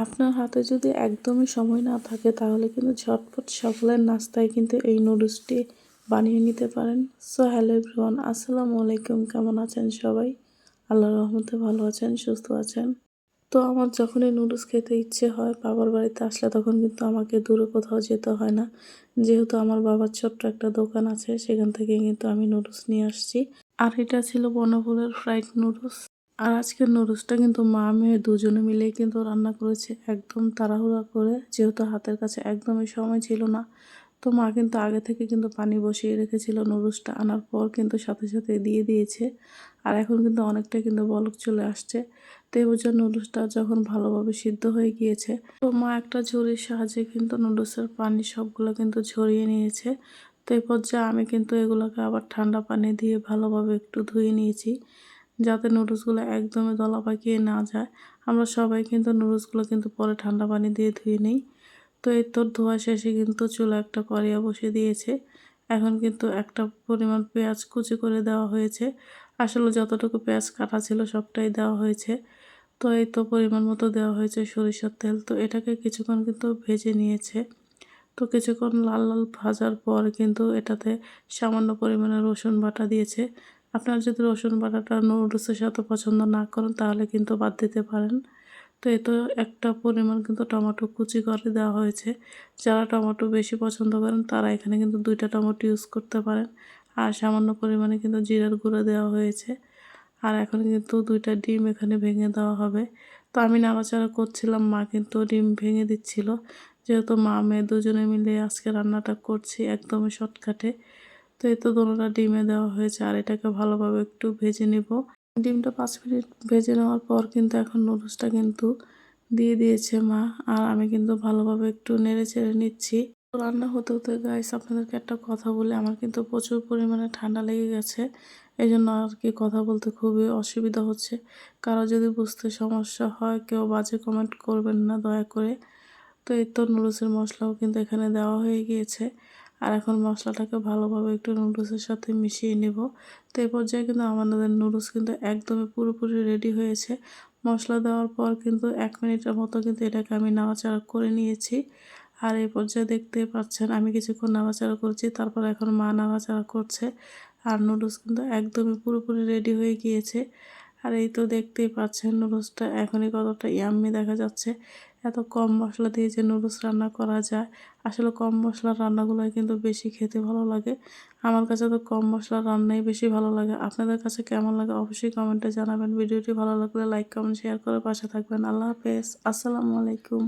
আপনার হাতে যদি একদমই সময় না থাকে, তাহলে কিন্তু ঝটপট সকালের নাস্তায় কিন্তু এই নুডলসটি বানিয়ে নিতে পারেন। সো হ্যালো এভরিওয়ান আসসালামু আলাইকুম, কেমন আছেন সবাই? আল্লাহর রহমতে ভালো আছেন, সুস্থ আছেন? তো আমার যখনই নুডলস খেতে ইচ্ছে হয় বাবার বাড়িতে আসলে তখন কিন্তু আমাকে দূরে কোথাও যেতে হয় না। যেহেতু আমার বাবার ছোট্ট একটা দোকান আছে, সেখান থেকে কিন্তু আমি নুডলস নিয়ে আসছি। আর এটা ছিল বনফুলের ফ্রাইড নুডলস। আর আজকের নুডলসটা কিন্তু মা মেয়ে দুজনে মিলেই কিন্তু রান্না করেছে একদম তাড়াহুড়া করে, যেহেতু হাতের কাছে একদমই সময় ছিল না। তো মা কিন্তু আগে থেকে কিন্তু পানি বসিয়ে রেখেছিল নুডলসটা, আনার পর কিন্তু সাথে সাথে দিয়ে দিয়েছে। আর এখন কিন্তু অনেকটা কিন্তু বলক চলে আসছে। তো বোঝা নুডলসটা যখন ভালোভাবে সিদ্ধ হয়ে গিয়েছে, তো মা একটা ঝুড়ির সাহায্যে কিন্তু নুডলসের পানি সবগুলো কিন্তু ঝরিয়ে নিয়েছে। তো এই পর্যায়ে আমি কিন্তু এগুলোকে আবার ঠান্ডা পানি দিয়ে ভালোভাবে একটু ধুয়ে নিয়েছি। যাতে নুডলসগুলো একদমই দলা পাকিয়ে না যায়। আমরা সবাই কিন্তু নুডলসগুলো কিন্তু পরে ঠান্ডা পানি দিয়ে ধুয়ে নিই। তো এই তোর ধোয়া শেষে কিন্তু চুলা একটা করিয়া বসে দিয়েছে। এখন কিন্তু একটা পরিমাণ পেঁয়াজ কুচি করে দেওয়া হয়েছে। আসলে যতটুকু পেঁয়াজ কাটা ছিল সবটাই দেওয়া হয়েছে। তো এই তো পরিমাণ মতো দেওয়া হয়েছে সরিষার তেল। তো এটাকে কিছুক্ষণ কিন্তু ভেজে নিয়েছে। তো কিছুক্ষণ লাল লাল ভাজার পর কিন্তু এটাতে সামান্য পরিমাণে রসুন বাটা দিয়েছে। আপনারা যদি রসুন বাটাটা নুডলসের সাথে পছন্দ না করেন, তাহলে কিন্তু বাদ দিতে পারেন। তো এ তো একটা পরিমাণ কিন্তু টমেটো কুচি করে দেওয়া হয়েছে। যারা টমেটো বেশি পছন্দ করেন, তারা এখানে কিন্তু দুইটা টমেটো ইউজ করতে পারেন। আর সামান্য পরিমাণে কিন্তু জিরার গুঁড়ো দেওয়া হয়েছে। আর এখন কিন্তু দুইটা ডিম এখানে ভেঙে দেওয়া হবে। তো আমি নাড়াচাড়া করছিলাম, মা কিন্তু ডিম ভেঙে দিচ্ছিল। যেহেতু মা মেয়ে দুজনে মিলে আজকে রান্নাটা করছি একদমই শর্টকাটে। তো এই তো দোনোটা ডিমে দেওয়া হয়েছে। আর এটাকে ভালোভাবে একটু ভেজে নেব। ডিমটা পাঁচ মিনিট ভেজে নেওয়ার পর কিন্তু এখন নুডলসটা কিন্তু দিয়ে দিয়েছে মা। আর আমি কিন্তু ভালোভাবে একটু নেড়ে চেড়ে নিচ্ছি। রান্না হতে হতে গাইস আপনাদেরকে একটা কথা বলে, আমার কিন্তু প্রচুর পরিমাণে ঠান্ডা লেগে গেছে। এই জন্য আর কি কথা বলতে খুবই অসুবিধা হচ্ছে। কারও যদি বুঝতে সমস্যা হয়, কেউ বাজে কমেন্ট করবেন না দয়া করে। তো এই তো নুডলসের মশলাও কিন্তু এখানে দেওয়া হয়ে গিয়েছে। আর এখন মশলাটাকে ভালোভাবে একটু নুডলসের সাথে মিশিয়ে নেব। তো এই পর্যায়ে কিন্তু আমাদের নুডলস কিন্তু একদমই পুরোপুরি রেডি হয়েছে। মশলা দেওয়ার পর কিন্তু এক মিনিটের মতো কিন্তু এটাকে আমি নাড়াচাড়া করে নিয়েছি। আর এই পর্যায়ে দেখতে পাচ্ছেন, আমি কিছুক্ষণ নাড়াচাড়া করছি, তারপর এখন মা নাড়াচাড়া করছে। আর নুডলস কিন্তু একদমই পুরোপুরি রেডি হয়ে গিয়েছে। আর এই তো দেখতেই পাচ্ছেন নুডলসটা এখনই কতটা ইয়াম্মি দেখা যাচ্ছে। এত কম মশলা দিয়ে যে নুডলস রান্না করা যায়। আসলে কম মশলার রান্নাগুলো কিন্তু বেশি খেতে ভালো লাগে। আমার কাছে তো কম মশলার রান্নাই বেশি ভালো লাগে। আপনাদের কাছে কেমন লাগে অবশ্যই কমেন্টে জানাবেন। ভিডিওটি ভালো লাগলে লাইক, কমেন্ট শেয়ার করে পাশে থাকবেন। আল্লাহ হাফেজ। আসসালামু আলাইকুম।